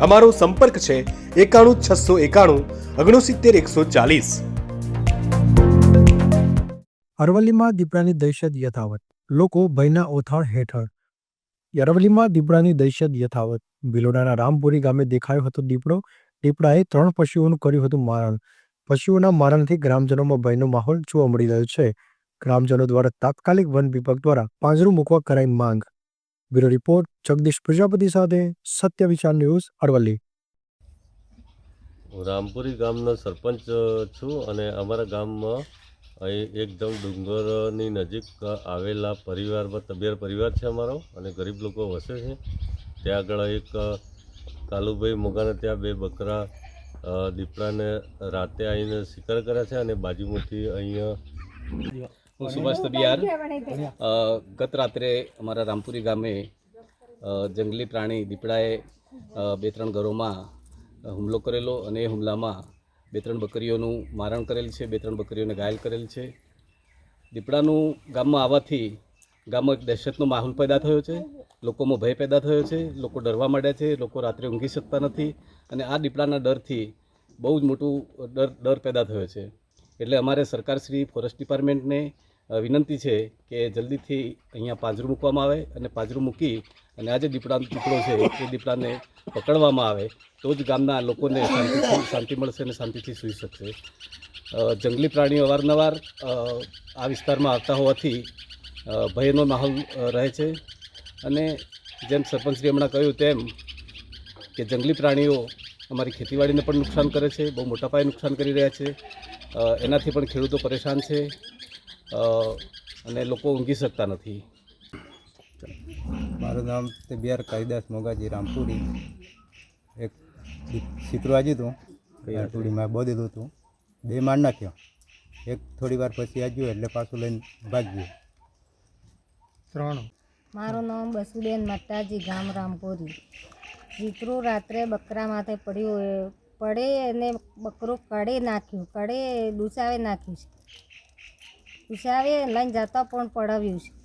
અમારો સંપર્ક છે એકાણું છસો એકાણું, ઓગણસિત્તેર એકસો ચાલીસ. અરવલ્લીમાં દીપડાની દહેશત યથાવત. લોકો ભયના ઓથાળ હેઠળ. અરવલ્લીમાં દીપડાની દહેશત યથાવત. ભિલોડાના રામપુરી ગામે દેખાયો હતો દીપડો. દીપડાએ ત્રણ પશુઓનું કર્યું હતું મારણ. પશુઓના મારણથી ગ્રામજનોમાં ભયનો માહોલ જોવા મળી રહ્યો છે. ગ્રામજનો દ્વારા તાત્કાલિક વન વિભાગ દ્વારા પાંજરું મૂકવા કરાઈ માંગ. બ્યુરો રિપોર્ટ જગદીશ પ્રજાપતિ સાથે સત્ય વિચાર ન્યૂઝ અરવલ્લી હું રામપુરી ગામનો સરપંચ છું અને અમારા ગામમાં અહીં એકદમ ડુંગરની નજીક આવેલા પરિવારમાં તબિયાર પરિવાર છે અમારો અને ગરીબ લોકો વસે છે. ત્યાં આગળ એક કાલુભાઈ મોગાને ત્યાં બે બકરા દીપડાને રાતે આવીને શિકાર કર્યા છે અને બાજુમાંથી અહીંયા હું સુભાષ તબિયાર. ગત રાત્રે અમારા રામપુરી ગામે જંગલી પ્રાણી દીપડાએ બે ત્રણ ઘરોમાં હુમલો કરેલો અને એ હુમલામાં બે ત્રણ બકરીઓનું મારણ કરેલ છે બે ત્રણ બકરીઓને ઘાયલ કરેલ છે. દીપડાનું ગામમાં આવવાથી ગામમાં એક દહેશતનો માહોલ પેદા થયો છે લોકોમાં ભય પેદા થયો છે લોકો ડરવા માંડ્યા છે લોકો રાત્રે ઊંઘી શકતા નથી અને આ દીપડાના ડરથી બહુ જ મોટું ડર ડર પેદા થયો છે. એટલે અમારે સરકારશ્રી ફોરેસ્ટ ડિપાર્ટમેન્ટને વિનંતી છે કે જલ્દીથી અહીંયા પાંજરું મૂકવામાં આવે અને પાંજરું મૂકી અને આ જે દીપડાનો દીપડો છે, એ દીપડાને પકડવામાં આવે, તો જ ગામના લોકોને શાંતિથી શાંતિ મળશે અને શાંતિથી સૂઈ શકશે. જંગલી પ્રાણીઓ અવારનવાર આ વિસ્તારમાં આવતા હોવાથી ભયનો માહોલ રહે છે. અને જેમ સરપંચશ્રી હમણાં કહ્યું તેમ કે જંગલી પ્રાણીઓ અમારી ખેતીવાડીને પણ નુકસાન કરે છે, બહુ મોટા પાયે નુકસાન કરી રહ્યા છે. એનાથી પણ ખેડૂતો પરેશાન છે. અને લોકો ઊંઘી શકતા નથી. મારું નામ તે બિહાર કાલિદાસ મોગાજી રામપુરી. એક ચિત્રો આજ્યું હતું. રામપુરીમાં બહુ દીધું હતું. બે માર નાખ્યો. એક થોડી વાર પછી આજ્યું એટલે પાછું લઈને ભાગ્યું. ત્રણ. મારું નામ બસુબેન મટ્ટાજી ગામ રામપુરી. દીકરું રાત્રે બકરા માથે પડ્યું એ પડે અને બકરો કડે નાખ્યું કડે દુસાવે નાખ્યું છે. ડૂસાવે લઈને જતા પણ પડાવ્યું છે.